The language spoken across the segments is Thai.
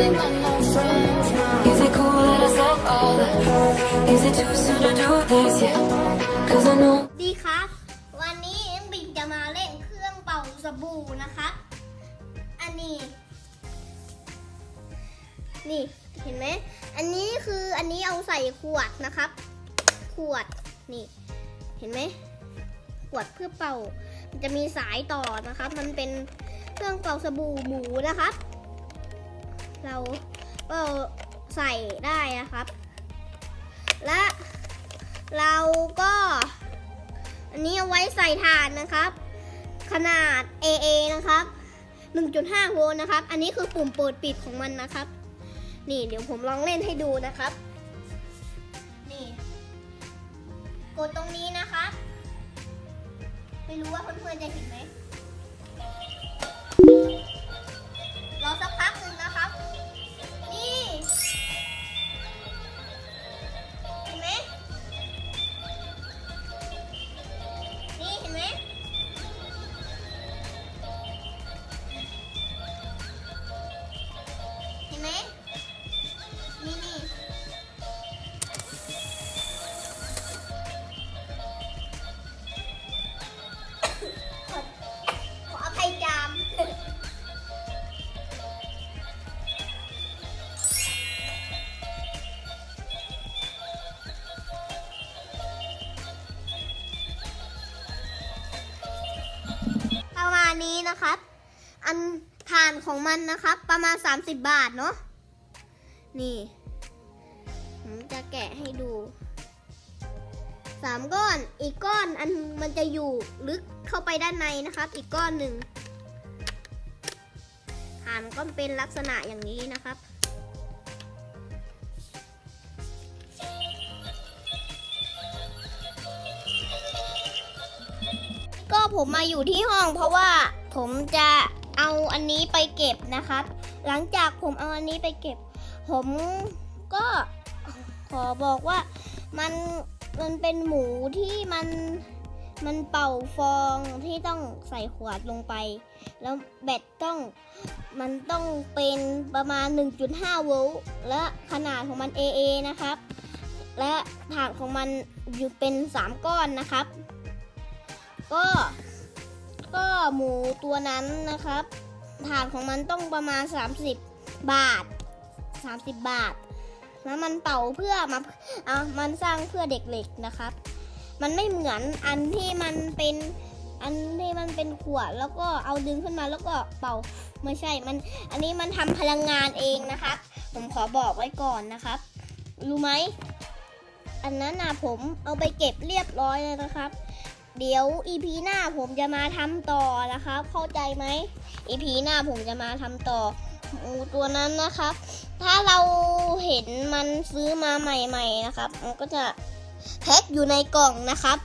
Is it cool that I said all that? Is it too soon to do this yet? Cause I know. ดีครับ วันนี้เอ็งบิงจะมาเล่นเครื่องเป่าสบู่นะครับอันนี้ นี่เห็นไหม อันนี้คืออันนี้เอาใส่ขวดนะครับ ขวด นี่ เห็นไหม ขวดเพื่อเป่า มันจะมีสายต่อนะครับ มันเป็นเครื่องเป่าสบู่หมูนะครับ เราเป่าใส่ได้นะครับ และเราก็ อันนี้เอาไว้ใส่ถ่านนะครับ ขนาด AA นะครับ 1.5 โวลต์นะครับ อันนี้คือปุ่มเปิดปิดของมันนะครับ นี่เดี๋ยวผมลองเล่นให้ดูนะครับ นี่ กดตรงนี้นะครับ ไม่รู้ว่าเพื่อนๆจะเห็นไหม นี้นะครับ อันฐานของมันนะครับ ประมาณ 30 บาทเนาะนี่ ผมจะแกะให้ดูสามก้อนอีกก้อนอันมันจะอยู่ลึกเข้าไปด้านในนะครับ อีกก้อนหนึ่งฐานก็เป็นลักษณะอย่างนี้นะครับ ผมมาอยู่ที่ห้อง เพราะว่าผมจะเอาอันนี้ไปเก็บนะครับ หลังจากผมเอาอันนี้ไปเก็บ ผมก็ขอบอกว่ามันมันเป็นหมูที่มันมันเป่าฟองที่ต้องใส่ขวดลงไป แล้วแบตต้องมันต้องเป็นประมาณ 1.5 โวลต์และขนาดของมัน AA นะครับ และฐานของมันอยู่เป็น 3 ก้อนนะครับ ก็ ก็หมูตัวนั้นนะครับฐานของมันต้องประมาณ 30 บาท 30 บาท แล้วมันเป่าเพื่อมาเอามันสร้างเพื่อเด็กเล็กนะครับ มันไม่เหมือนอันที่มันเป็นอันที่มันเป็นขวดแล้วก็เอาดึงขึ้นมาแล้วก็เป่าไม่ใช่มัน อันนี้มันทำพลังงานเองนะครับ ผมขอบอกไว้ก่อนนะครับ รู้ไหม อันนั้นนะผมเอาไปเก็บเรียบร้อยเลยนะครับ เดี๋ยว EP หน้าผมจะมาทำต่อนะครับ เข้าใจไหม EP หน้าผมจะมาทำต่อหมูตัวนั้นนะครับ ถ้าเราเห็นมันซื้อมาใหม่ๆนะครับ มันก็จะแพ็คอยู่ในกล่องนะครับ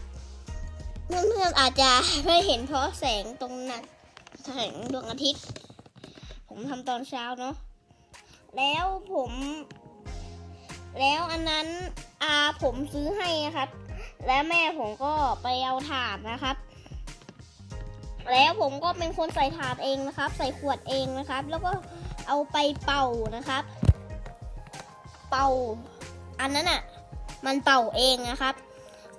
เพื่อนๆอาจจะไม่เห็นเพราะแสงตรงนั้นแสงดวงอาทิตย์ ผมทำตอนเช้าเนาะแล้วผม แล้วอันนั้นอาผมซื้อให้นะครับ และแม่ผมก็ไปเอาถ่านนะครับ แล้วผมก็เป็นคนใส่ถ่านเองนะครับ ใส่ขวดเองนะครับ แล้วก็เอาไปเป่านะครับ เป่า อันนั้นอะ มันเป่าเองนะครับ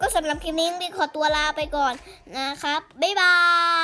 ก็สำหรับคลิปนี้รีขอตัวลาไปก่อนนะครับ บ๊ายบาย